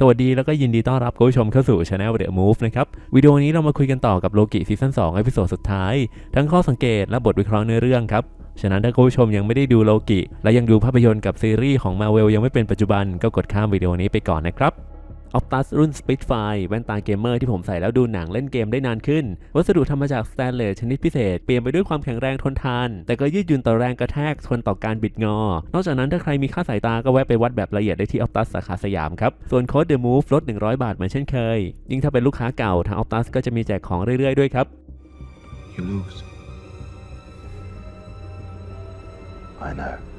สวัสดีแล้วก็ยินดีต้อนรับคุณผู้ชมเข้าสู่ Channel The Move นะครับวิดีโอนี้เรามาคุยกันต่อกับโลกิซีซั่น2เอพิโซดสุดท้าย ทั้งข้อสังเกตและบทวิเคราะห์เนื้อเรื่องครับฉะนั้นถ้าคุณผู้ชมยังไม่ได้ดูโลกิ และยังดูภาพยนตร์กับซีรีส์ของ Marvel ยังไม่เป็นปัจจุบันก็กดข้ามวิดีโอนี้ไปก่อนนะครับ ออ t ตัสรุ่น Spitfire แว่นตาเกมเมอร์ที่ผมใส่แล้วดูหนังเล่นเกมได้นานขึ้น วัสดุทำมาจากสแตนเลสชนิดพิเศษ เปลี่ยนไปด้วยความแข็งแรงทนทาน แต่ก็ยืดหยุ่นต่อแรงกระแทกทนต่อการบิดงอ นอกจากนั้นถ้าใครมีค่าสายตาก็แวะไปวัดแบบละเอียดได้ที่ออ t ตัสสาขาสยามครับ ส่วนโค้ด The Move ลด 100 บาทเหมือนเช่นเคย ยิ่งถ้าเป็นลูกค้าเก่าทางออ t ตัสก็จะมีแจกของเรื่อยๆด้วยครับ You lose. I know.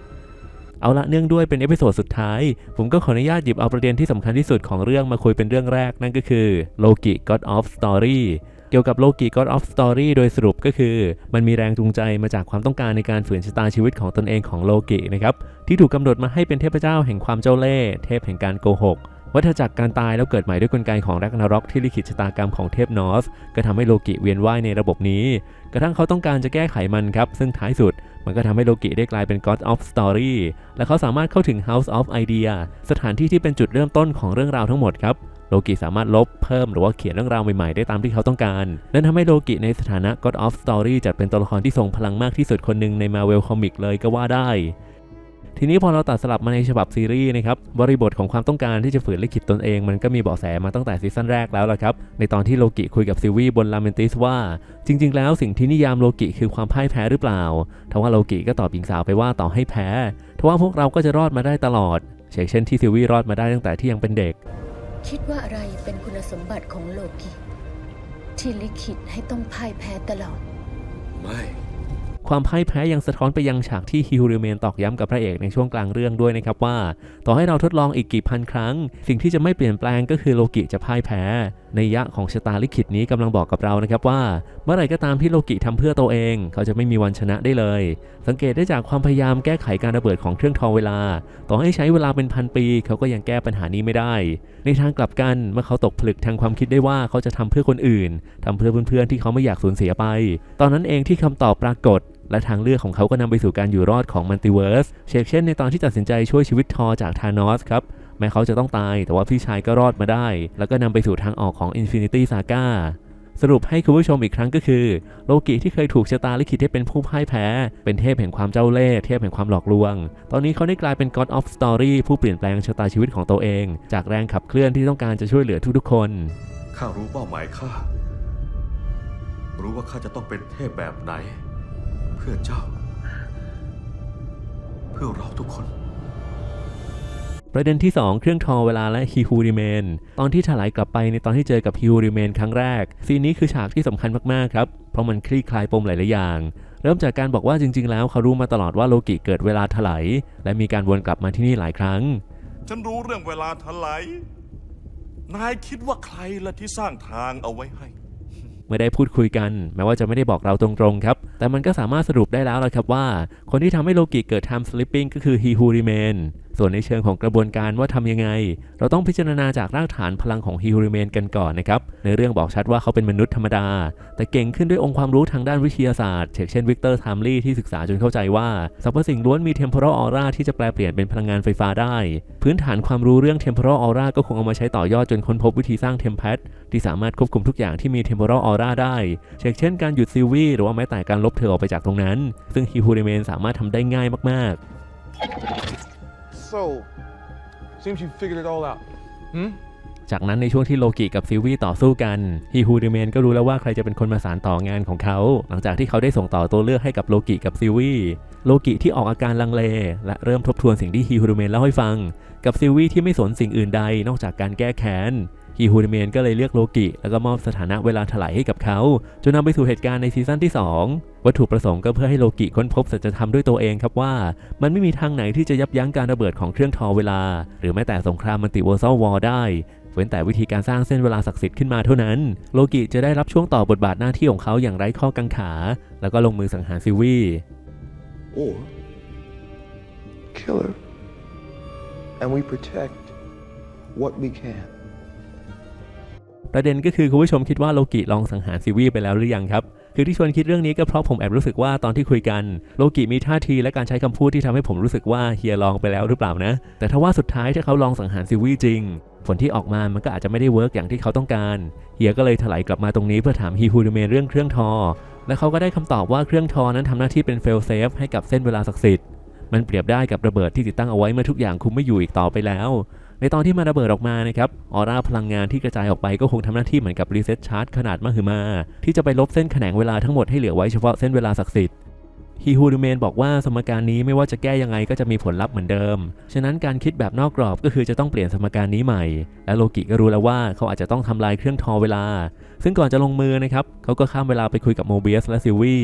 เอาละเนื่องด้วยเป็นเอพิโซดสุดท้าย ผมก็ขออนุญาตหยิบเอาประเด็นที่สำคัญที่สุดของเรื่องมาคุยเป็นเรื่องแรกนั่นก็คือโลกิ God of Story เกี่ยวกับโลกิ God of Story โดยสรุปก็คือ มันมีแรงจูงใจมาจากความต้องการในการฝืนชะตาชีวิตของตนเองของโลกินะครับที่ถูกกำหนดมาให้เป็นเทพเจ้าแห่งความเจ้าเล่ห์เทพแห่งการโกหกวัฏจักรการตายแล้วเกิดใหม่ด้วยกลไกของแรกนาร็อกที่ลิขิตชะตากรรมของเทพนอส ก็ทำให้โลกิเวียนว่ายในระบบนี้ กระทั่งเขาต้องการจะแก้ไขมันครับ ซึ่งท้ายสุด มันก็ทำให้โลกิได้กลายเป็น God of Story และเขาสามารถเข้าถึง House of Idea สถานที่ที่เป็นจุดเริ่มต้นของเรื่องราวทั้งหมดครับโลกิสามารถลบเพิ่มหรือว่าเขียนเรื่องราวใหม่ๆ ได้ตามที่เขาต้องการ นั่นทำให้โลกิในสถานะ God of Story จัดเป็นตัวละครที่ทรงพลังมากที่สุดคนหนึ่งใน Marvel Comic เลยก็ว่าได้ ทีนี้พอเราตัดสลับมาในฉบับซีรีส์นะครับบริบทของความต้องการที่จะฝืนลิขิตตนเอง มันก็มีเบาะแสมาตั้งแต่ซีซั่นแรกแล้วล่ะครับในตอนที่โลกิคุยกับซิลวี่บนลาเมนติสว่า จริง ๆ แล้วสิ่งที่นิยามโลกิคือความพ่ายแพ้หรือเปล่าทว่าโลกิก็ตอบหญิงสาวไปว่าต่อให้แพ้ทว่าพวกเราก็จะรอดมาได้ตลอดเช่นที่ซิลวี่รอดมาได้ตั้งแต่ที่ยังเป็นเด็ก คิดว่าอะไรเป็นคุณสมบัติของโลกิที่ลิขิตให้ต้องพ่ายแพ้ตลอด ไม่ ความพ่ายแพ้ยังสะท้อนไปยังฉากที่ฮิวริเมนตอกย้ำกับพระเอกในช่วงกลางเรื่องด้วยนะครับว่า ต่อให้เราทดลองอีกกี่พันครั้ง สิ่งที่จะไม่เปลี่ยนแปลงก็คือโลกิจะพ่ายแพ้ในยะของชะตาลิขิตนี้กำลังบอกกับเรานะครับว่า เมื่อไหร่ก็ตามที่โลกิทำเพื่อตัวเอง เขาจะไม่มีวันชนะได้เลย สังเกตได้จากความพยายามแก้ไขการระเบิดของเครื่องทองเวลา ต่อให้ใช้เวลาเป็นพันปี เขาก็ยังแก้ปัญหานี้ไม่ได้ ในทางกลับกันเมื่อเขาตกผลึกทางความคิดได้ว่าเขาจะทำเพื่อคนอื่นทำเพื่อเพื่อนๆที่เขาไม่อยากสูญเสียไป ตอนนั้นเองที่คำตอบปรากฏ และทางเลือกของเขาก็นำไปสู่การอยู่รอดของมัลติเวิร์สเช่นเช่นในตอนที่ตัดสินใจช่วยชีวิตทอจากธานอสครับแม้เขาจะต้องตาย แต่ว่าพี่ชายก็รอดมาได้ แล้วก็นำไปสู่ทางออกของ Infinity Saga สรุปให้คุณผู้ชมอีกครั้งก็คือ โลกิที่เคยถูกชะตาลิขิตให้เป็นผู้พ่ายแพ้ เป็นเทพแห่งความเจ้าเล่ห์เทพแห่งความหลอกลวง ตอนนี้เขาได้กลายเป็น God of Story ผู้เปลี่ยนแปลงชะตาชีวิตของตัวเอง จากแรงขับเคลื่อนที่ต้องการจะช่วยเหลือทุกๆคน ข้ารู้เป้าหมายข้า รู้ว่าข้าจะต้องเป็นเทพแบบไหน เพื่อเจ้า เพื่อเราทุกคน ประเด็นที่ 2 เครื่องทอเวลาและฮิฮูริเมน ตอนที่ถลายกลับไปในตอนที่เจอกับฮิฮูริเมนครั้งแรก ซีนนี้คือฉากที่สำคัญมาก ๆ ครับ เพราะมันคลี่คลายปมหลาย ๆ อย่าง เริ่มจากการบอกว่าจริง ๆ แล้วเขารู้มาตลอดว่าโลกิเกิดเวลาถลายและมีการวนกลับมาที่นี่หลายครั้ง ฉันรู้เรื่องเวลาถลายนายคิดว่าใครละที่สร้างทางเอาไว้ให้ เมื่อได้พูดคุยกัน แม้ว่าจะไม่ได้บอกเราตรงๆครับ แต่มันก็สามารถสรุปได้แล้วละครับว่า คนที่ทำให้โลกิเกิด time slipping ก็คือ he who remain ส่วนในเชิงของกระบวนการว่าทำยังไง เราต้องพิจารณาจากรากฐานพลังของ he who remain กันก่อนนะครับ ในเรื่องบอกชัดว่าเขาเป็นมนุษย์ธรรมดา แต่เก่งขึ้นด้วยองค์ความรู้ทางด้านวิทยาศาสตร์ เช่นวิกเตอร์ไทมลี่ที่ศึกษาจนเข้าใจว่าสรรพสิ่งล้วนมี temporal aura ที่จะแปลเปลี่ยนเป็นพลังงานไฟฟ้าได้ พื้นฐานความรู้เรื่อง temporal aura ก็คงเอามาใช้ต่อยอดจนค้นพบวิธีสร้าง tempad ที่สามารถควบคุมทุกอย่างที่มี temporal aura ได้ เช่นการหยุดซิลวี่หรือว่าแม้แต่การลบเธอออกไปจากตรงนั้น ซึ่งฮิฮูเรเมนสามารถทำได้ง่ายมาก So, seems you figured it all out. Hmm? จากนั้นในช่วงที่โลกิกับซิลวี่ต่อสู้กันฮิฮูดิเมนก็รู้แล้วว่าใครจะเป็นคนมาสานต่องานของเขา หลังจากที่เขาได้ส่งต่อตัวเลือกให้กับโลกิกับซิลวี่โลกิที่ออกอาการลังเล และเริ่มทบทวนสิ่งที่ฮิฮูดิเมนเล่าให้ฟัง กับซิลวี่ที่ไม่สนสิ่งอื่นใดนอกจากการแก้แค้น ฮิฮูเรเมนก็เลยเลือกโลกิแล้วก็มอบสถานะเวลาถลายให้กับเขาจนนำไปสู่เหตุการณ์ในซีซั่นที่ 2 วัตถุประสงค์ก็เพื่อให้โลกิค้นพบสัจธรรมด้วยตัวเองครับว่า มันไม่มีทางไหนที่จะยับยั้งการระเบิดของเครื่องทอเวลา หรือแม้แต่สงครามมัลติเวอร์ซัลวอร์ได้เว้นแต่วิธีการสร้างเส้นเวลาศักดิ์สิทธิ์ขึ้นมาเท่านั้น โลกิจะได้รับช่วงต่อบทบาทหน้าที่ของเขาอย่างไร้ข้อกังขา แล้วก็ลงมือสังหารซิวี Or kill her. And we protect what we can. ประเด็นก็คือคุณผู้ชมคิดว่าโลกิลองสังหารซิวี่ไปแล้วหรือยังครับ คือที่ชวนคิดเรื่องนี้ก็เพราะผมแอบรู้สึกว่าตอนที่คุยกันโลกิมีท่าทีและการใช้คำพูดที่ทำให้ผมรู้สึกว่าเฮียลองไปแล้วหรือเปล่านะ แต่ถ้าว่าสุดท้ายถ้าเขาลองสังหารซิวี่จริง ผลที่ออกมามันก็อาจจะไม่ได้เวิร์กอย่างที่เขาต้องการเฮียก็เลยถลายกลับมาตรงนี้เพื่อถามฮีฮูดเมนเรื่องเครื่องทอ และเขาก็ได้คำตอบว่าเครื่องทอนั้นทำหน้าที่เป็นเฟลเซฟให้กับเส้นเวลาศักดิ์สิทธิ์มันเปรียบได้กับระเบิดที่ติดตั้งเอาไว้เมื่อทุกอย่างคุมไม่อยู่อีกต่อไปแล้ว ในตอนที่มันระเบิดออกมานะครับออร่าพลังงานที่กระจายออกไปก็คงทำหน้าที่เหมือนกับรีเซ็ตชาร์จขนาดมหึมา ที่จะไปลบเส้นแขนงเวลาทั้งหมดให้เหลือไว้เฉพาะเส้นเวลาศักดิ์สิทธิ์ฮีฮูดูเมนบอกว่าสมการนี้ไม่ว่าจะแก้ยังไงก็จะมีผลลัพธ์เหมือนเดิม ฉะนั้นการคิดแบบนอกกรอบก็คือจะต้องเปลี่ยนสมการนี้ใหม่ และโลกิก็รู้แล้วว่าเขาอาจจะต้องทำลายเครื่องทอเวลา ซึ่งก่อนจะลงมือนะครับเขาก็ข้ามเวลาไปคุยกับโมเบียสและซิลวี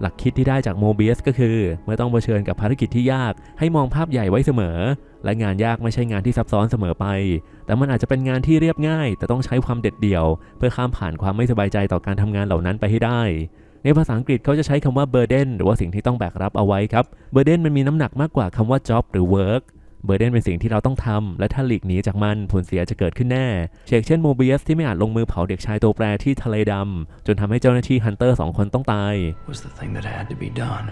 หลักคิดที่ได้จากโมเบียสก็คือ เมื่อต้องเผชิญกับภารกิจที่ยากให้มองภาพใหญ่ไว้เสมอ และงานยากไม่ใช่งานที่ซับซ้อนเสมอไป แต่มันอาจจะเป็นงานที่เรียบง่าย แต่ต้องใช้ความเด็ดเดี่ยว เพื่อข้ามผ่านความไม่สบายใจต่อการทำงานเหล่านั้นไปให้ได้ ในภาษาอังกฤษเขาจะใช้คำว่า burden หรือว่าสิ่งที่ต้องแบกรับเอาไว้ครับ burden มันมีน้ำหนักมากกว่าคำว่า job หรือ work เบอร์เดนเป็นสิ่งที่เราต้องทำ และถ้าหลีกหนีจากมันผลเสียจะเกิดขึ้นแน่ เชกเช่นโมเบียสที่ไม่อาจลงมือเผาเด็กชายตัวแปรที่ทะเลดำ จนทำให้เจ้าหน้าที่ฮันเตอร์สองคนต้องตาย was the thing that had to be done.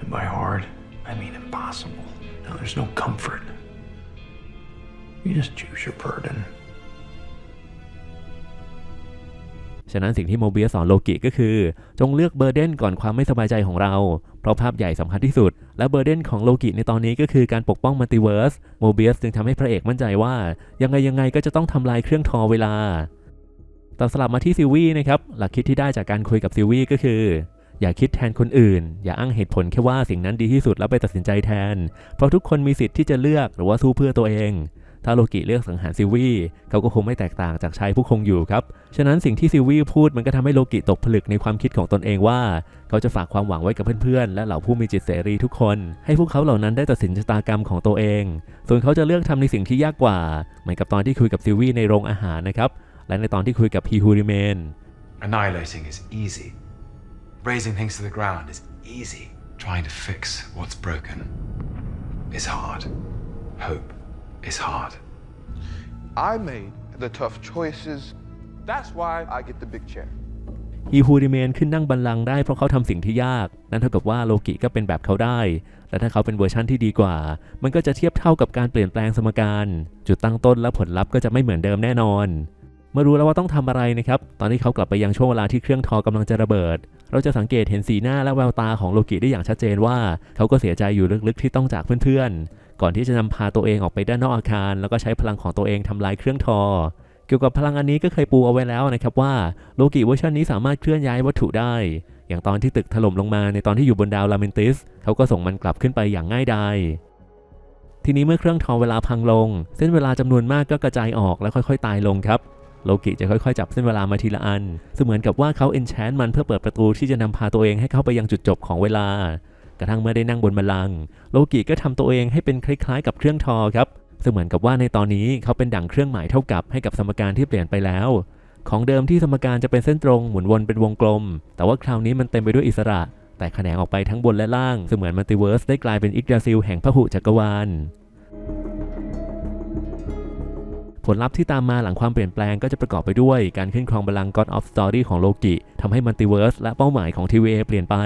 And by hard, I mean impossible. Now, there's no comfort. You just choose your burden. ฉะนั้นสิ่งที่โมเบียสอนโลกิก็คือ จงเลือกเบอร์เดนก่อนความไม่สบายใจของเรา เพราะภาพใหญ่สำคัญที่สุด และเบอร์เดนของโลกิในตอนนี้ก็คือการปกป้องมัลติเวิร์สโมเบียสจึงทำให้พระเอกมั่นใจว่า ยังไงยังไงก็จะต้องทำลายเครื่องทอเวลาตัดสลับมาที่ซิวี่นะครับหลักคิดที่ได้จากการคุยกับซิวี่ก็คือ อย่าคิดแทนคนอื่น อย่าอ้างเหตุผลแค่ว่าสิ่งนั้นดีที่สุดแล้วไปตัดสินใจแทน เพราะทุกคนมีสิทธิ์ที่จะเลือกหรือว่าสู้เพื่อตัวเอง ถ้าโลกิเลือกสังหารซิวี่เขาก็คงไม่แตกต่างจากชายผู้คงอยู่ครับ ฉะนั้นสิ่งที่ซิวี่พูดมันก็ทำให้โลกิตกผลึกในความคิดของตนเองว่า เขาจะฝากความหวังไว้กับเพื่อนๆ และเหล่าผู้มีจิตเสรีทุกคน ให้พวกเขาเหล่านั้นได้ตัดสินชะตากรรมของตัวเอง ส่วนเขาจะเลือกทำในสิ่งที่ยากกว่า เหมือนกับตอนที่คุยกับซิวี่ในโรงอาหารนะครับ และในตอนที่คุยกับฮีฮูริเมน Annihilating is easy. Raising things to the ground is easy. Trying to fix what's broken is hard. Hope is hard. I made the tough choices. That's why I get the big chair. ฮีฮูริเมนขึ้นนั่งบัลลังก์ได้เพราะเขาทำสิ่งที่ยาก นั่นเท่ากับว่าโลกิก็เป็นแบบเขาได้ และถ้าเขาเป็นเวอร์ชั่นที่ดีกว่า มันก็จะเทียบเท่ากับการเปลี่ยนแปลงสมการ จุดตั้งต้นและผลลัพธ์ก็จะไม่เหมือนเดิมแน่นอนเมื่อรู้แล้วว่าต้องทำอะไรนะครับ ตอนที่เขากลับไปยังช่วงเวลาที่เครื่องทอกำลังจะระเบิด เราจะสังเกตเห็นสีหน้าและแววตาของโลกิได้อย่างชัดเจนว่า เขาก็เสียใจอยู่ลึกๆที่ต้องจากเพื่อนๆ ก่อนที่จะนำพาตัวเองออกไปด้านนอกอาคาร แล้วก็ใช้พลังของตัวเองทำลายเครื่องทอ เกี่ยวกับพลังอันนี้ก็เคยปูเอาไว้แล้วนะครับว่าโลกิเวอร์ชันนี้สามารถเคลื่อนย้ายวัตถุได้ อย่างตอนที่ตึกถล่มลงมาในตอนที่อยู่บนดาวลาเมนติสเขาก็ส่งมันกลับขึ้นไปอย่างง่ายดายทีนี้เมื่อเครื่องทอเวลาพังลง เส้นเวลาจำนวนมากก็กระจายออกแล้วค่อยๆ ตายลงครับโลกิจะค่อยๆ จับเส้นเวลามาทีละอัน เสมือนกับว่าเขาเอนแชนมันเพื่อเปิดประตูที่จะนำพาตัวเองให้เข้าไปยังจุดจบของเวลา กระทั่งเมื่อได้นั่งบนบัลลังก์โลกิก็ทำตัวเองให้เป็นคล้ายๆ กับเครื่องทอครับเสมือนกับว่าในตอนนี้เขาเป็นดั่งเครื่องหมายเท่ากับให้กับสมการที่เปลี่ยนไปแล้ว ของเดิมที่สมการจะเป็นเส้นตรงหมุนวนเป็นวงกลม แต่ว่าคราวนี้มันเต็มไปด้วยอิสระ แต่แขนงออกไปทั้งบนและล่างเสมือนมัลติเวิร์สได้กลายเป็นอิกดาซิลแห่งพหุจักรวาลผลลัพธ์ที่ตามมาหลังความเปลี่ยนแปลงก็จะประกอบไปด้วยการขึ้นครองบัลลังก์ God of Story ของโลกิทำให้มัลติเวิร์สและเป้าหมายของ TVA เปลี่ยนไป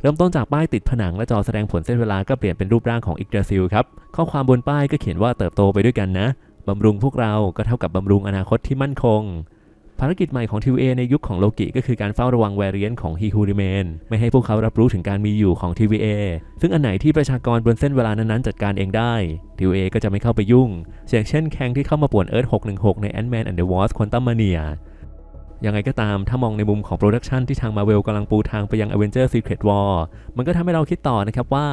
เริ่มต้นจากป้ายติดผนังและจอแสดงผลเส้นเวลาก็เปลี่ยนเป็นรูปร่างของอิกดาซิลครับ ข้อความบนป้ายก็เขียนว่าเติบโตไปด้วยกันนะ บำรุงพวกเราก็เท่ากับบำรุงอนาคตที่มั่นคง ภารกิจใหม่ของ TVA ในยุคของโลกิก็คือการเฝ้าระวังแวร i เ n นของฮีฮูริเมนไม่ให้พวกเขารับรู้ถึงการมีอยู่ของ TVA ซึ่งอันไหนที่ประชากรบนเส้นเวลานั้นๆจัดการเองได้ TVA ก็จะไม่เข้าไปยุ่งอย่างเช่นแคงที่เข้ามาป่วนเอิร์ธ616 ใน Ant-Man and the Wasp Quantum Mania ยั ยังไงก็ตามถ้ามองในมุมของโปรดักชันที่ทางมาเวลกำลังปูทางไปยัง Avenger Secret War มันก็ทำให้เราคิดต่อนะครับว่า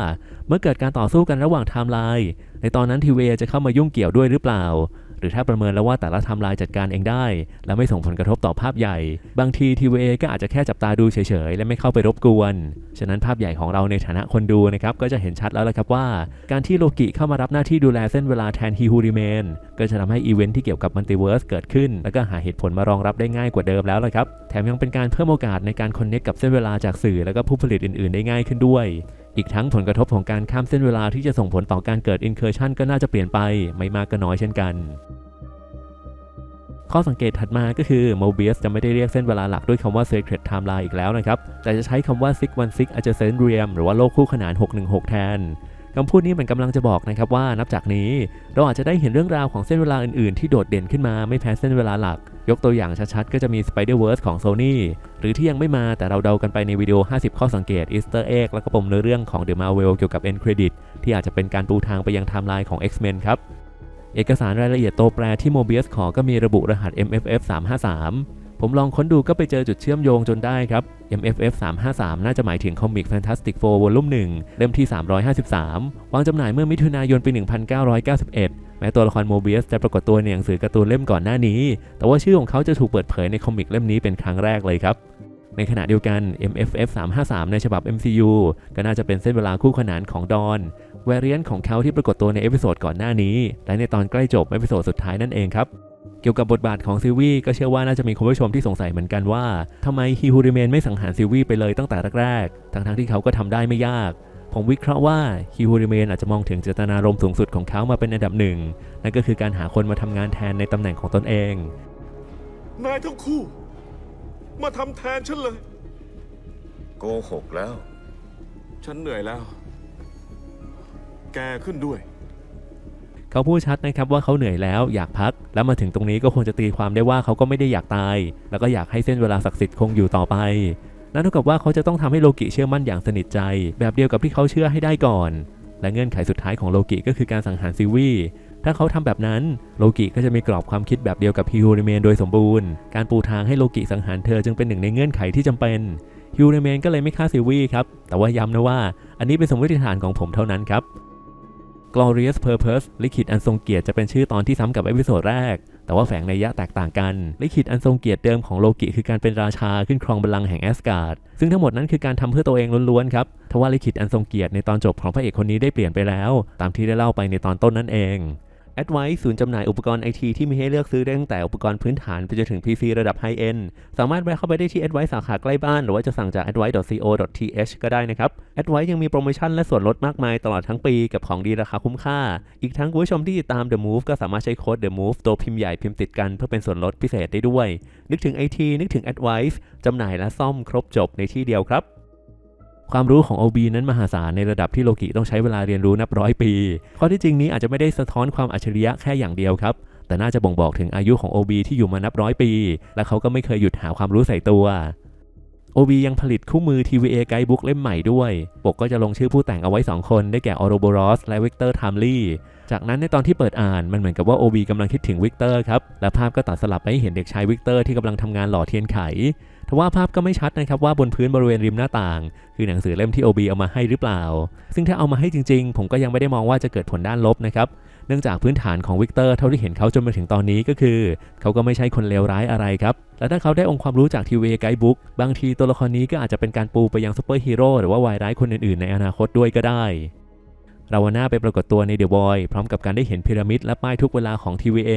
เมื่อเกิดการต่อสู้กันระหว่างไทม์ไลน์ในตอนนั้นทีเวจะเข้ามายุ่งเกี่ยวด้วยหรือเปล่า หรือถ้าประเมินแล้วว่าแต่ละทม์ไลน์จัดการเองได้ และไม่ส่งผลกระทบต่อภาพใหญ่ บางทีทีเวก็อาจจะแค่จับตาดูเฉยๆ และไม่เข้าไปรบกวน ฉะนั้นภาพใหญ่ของเราในฐานะคนดูนะครับก็จะเห็นชัดแล้วละครับว่า การที่โลกิเข้ามารับหน้าที่ดูแลเส้นเวลาแทนฮีฮูริเมนก็จะทำให้อีเวนท์ที่เกี่ยวกับมัลติเวิร์สเกิดขึ้น แล้วก็หาเหตุผลมารองรับได้ง่ายกว่าเดิมแล้วละครับแถมยังเป็นการเพิ่มโอกาสในการคอนเนคกับเส้นเวลาจากสื่อ แล้วก็ผู้ผลิตอื่นๆ ได้ง่ายขึ้นด้วย อีกทั้งผลกระทบของการข้ามเส้นเวลาที่จะส่งผลต่อการเกิดอินเคอร์ชันก็น่าจะเปลี่ยนไปไม่มากก็น้อยเช่นกัน ข้อสังเกตถัดมาก็คือโมเบียสจะไม่ได้เรียกเส้นเวลาหลักด้วยคำว่า Sacred Timeline อีกแล้วนะครับ แต่จะใช้คำว่า 616 Adjacent Realm หรือว่าโลกคู่ขนาน 616 แทน คำพูดนี้มันกำลังจะบอกนะครับว่านับจากนี้ เราอาจจะได้เห็นเรื่องราวของเส้นเวลาอื่นๆ ที่โดดเด่นขึ้นมาไม่แพ้เส้นเวลาหลัก ยกตัวอย่างชัดๆ ก็จะมี Spider-Verse ของ Sony หรือที่ยังไม่มาแต่เราเดากันไปในวิดีโอ 50 ข้อสังเกต Easter egg และก็ปมเนื้อเรื่องของ The Marvel เกี่ยวกับ End Credit ที่อาจจะเป็นการปูทางไปยังไทม์ไลน์ของ X-Men ครับเอกสารรายละเอียดตัวแปรที่ Mobius ขอก็มีระบุรหัส MFF 353 ผมลองค้นดูก็ไปเจอจุดเชื่อมโยงจนได้ครับ MFF 353 น่าจะหมายถึงคอมิก Fantastic Four วอลลุ่ม1 เล่มที่ 353 วางจำหน่ายเมื่อมิถุนายนปี 1991 แม้ตัวละครโมเบียสจะปรากฏตัวในหนังสือการ์ตูนเล่มก่อนหน้านี้ แต่ว่าชื่อของเขาจะถูกเปิดเผยในคอมิกเล่มนี้เป็นครั้งแรกเลยครับในขณะเดียวกัน MFF 353 ในฉบับ MCU ก็น่าจะเป็นเส้นเวลาคู่ขนานของดอน แวร i เ n นของเขาที่ปรากฏตัวในเอพิโซดก่อนหน้านี้ และในตอนใกล้จบเอพิโซดสุดท้ายนั่นเองครับ กี่ยวกับบทบาทของซิลวี่ก็เชื่อว่าน่าจะมีคุณผู้ชมที่สงสัยเหมือนกันว่าทำไมฮีฮูริเมนไม่สังหารซิลวี่ไปเลยตั้งแต่แรกๆทั้งๆที่เขาก็ทำได้ไม่ยาก ผมวิเคราะห์ว่าฮีฮูริเมนอาจจะมองถึงเจตนารมณ์สูงสุดของเขามาเป็นอันดับหนึ่งนั่นก็คือการหาคนมาทำงานแทนในตำแหน่งของตนเองนายทั้งคู่ มาทำแทนฉันเลย โกหกแล้ว ฉันเหนื่อยแล้ว แกขึ้นด้วย เขาพูดชัดนะครับว่าเขาเหนื่อยแล้วอยากพัก แล้วมาถึงตรงนี้ก็คงจะตีความได้ว่าเขาก็ไม่ได้อยากตาย แล้วก็อยากให้เส้นเวลาศักดิ์สิทธิ์คงอยู่ต่อไปนั่นเท่ากับว่าเขาจะต้องทำให้โลกิเชื่อมั่นอย่างสนิทใจ แบบเดียวกับที่เขาเชื่อให้ได้ก่อน และเงื่อนไขสุดท้ายของโลกิก็คือการสังหารซิวี่ถ้าเขาทำแบบนั้นโลกิก็จะมีกรอบความคิดแบบเดียวกับฮิวเรเมนโดยสมบูรณ์ การปูทางให้โลกิสังหารเธอจึงเป็นหนึ่งในเงื่อนไขที่จำเป็นฮิวเรเมนก็เลยไม่ฆ่าซิวี่ครับแต่ว่าย้ำนะว่า อันนี้เป็นสมมติฐานของผมเท่านั้นครับ Glorious Purpose ลิขิตอันทรงเกียรติจะเป็นชื่อตอนที่ซ้ำกับเอพิโซดแรก แต่ว่าแฝงในยะแตกต่างกัน ลิขิตอันทรงเกียรติเดิมของโลกิคือการเป็นราชาขึ้นครองบัลลังก์แห่งแอสการ์ด ซึ่งทั้งหมดนั้นคือการทำเพื่อตัวเองล้วนๆครับ ทว่าลิขิตอันทรงเกียรติในตอนจบของพระเอกคนนี้ได้เปลี่ยนไปแล้ว ตามที่ได้เล่าไปในตอนต้นนั่นเอง Advice ศูนย์จำหน่ายอุปกรณ์ไอทีที่มีให้เลือกซื้อได้ตั้งแต่อุปกรณ์พื้นฐานไปจนถึง PC ระดับไฮเอ็นสามารถแวะเข้าไปได้ที่ Advice สาขาใกล้บ้าน หรือว่าจะสั่งจาก advice.co.th ก็ได้นะครับ Advice ยังมีโปรโมชั่นและส่วนลดมากมายตลอดทั้งปีกับของดีราคาคุ้มค่า อีกทั้งคุณผู้ชมที่ติดตาม The Move ก็สามารถใช้โค้ด The Move ตัวพิมพ์ใหญ่พิมพ์ติดกันเพื่อเป็นส่วนลดพิเศษได้ด้วย นึกถึง IT นึกถึง Advice จำหน่ายและซ่อมครบจบในที่เดียวครับ ความรู้ของ OB นั้นมหาศาลในระดับที่โลกิต้องใช้เวลาเรียนรู้นับร้อยปี ข้อที่จริงนี้อาจจะไม่ได้สะท้อนความอัจฉริยะแค่อย่างเดียวครับ แต่น่าจะบ่งบอกถึงอายุของ OB ที่อยู่มานับร้อยปี และเขาก็ไม่เคยหยุดหาความรู้ใส่ตัว OB ยังผลิตคู่มือ TVA Guidebook เล่มใหม่ด้วย ปกก็จะลงชื่อผู้แต่งเอาไว้ 2 คนได้แก่ออโรโบรอสและวิกเตอร์ทามลีจากนั้นในตอนที่เปิดอ่านมันเหมือนกับว่า OB กำลังคิดถึงวิกเตอร์ครับ และภาพก็ตัดสลับไปให้เห็นเด็กชายวิกเตอร์ที่กำลังทำงานหล่อเทียนไข ทว่าภาพก็ไม่ชัดนะครับว่าบนพื้นบริเวณริมหน้าต่าง คือหนังสือเล่มที่ OB เอามาให้หรือเปล่า ซึ่งถ้าเอามาให้จริงๆ ผมก็ยังไม่ได้มองว่าจะเกิดผลด้านลบนะครับเนื่องจากพื้นฐานของวิกเตอร์เท่าที่เห็นเขาจนมาถึงตอนนี้ก็คือ เขาก็ไม่ใช่คนเลวร้ายอะไรครับ และถ้าเขาได้องค์ความรู้จากทีวีไกด์บุ๊กบางทีตัวละครนี้ก็อาจจะเป็นการปูไปยังซูเปอร์ฮีโร่หรือว่าวายร้ายคนอื่นๆ ในอนาคตด้วยก็ได้ราวาน่าไปปรากฏตัวในเดอะบอยพร้อมกับการได้เห็นพีระมิดและป้ายทุกเวลาของ TVA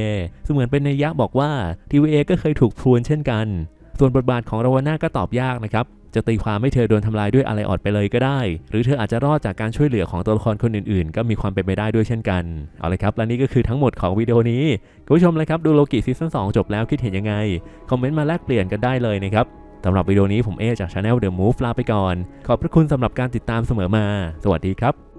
ซึ่งเหมือนเป็นนัยยะบอกว่า TVA ก็เคยถูกพรวนเช่นกัน ส่วนบทบาทของราวาน่าก็ตอบยากนะครับ จะตีความให้เธอโดนทำลายด้วยอะไรออดไปเลยก็ได้ หรือเธออาจจะรอดจากการช่วยเหลือของตัวละครคนอื่นๆ ก็มีความเป็นไปได้ด้วยเช่นกัน เอาลยครับและนี่ก็คือทั้งหมดของวิดีโอนี้คุณผู้ชมเลยครับดูโลกิซีซั่น2จบแล้วคิดเห็นยังไง คอมเมนต์มาแลกเปลี่ยนกันได้เลยนะครับสำหรับวิดีโอนี้ผมเอจาก Channel The Move ลาไปก่อน ขอบพระคุณสำหรับการติดตามเสมอมา สวัสดีครับ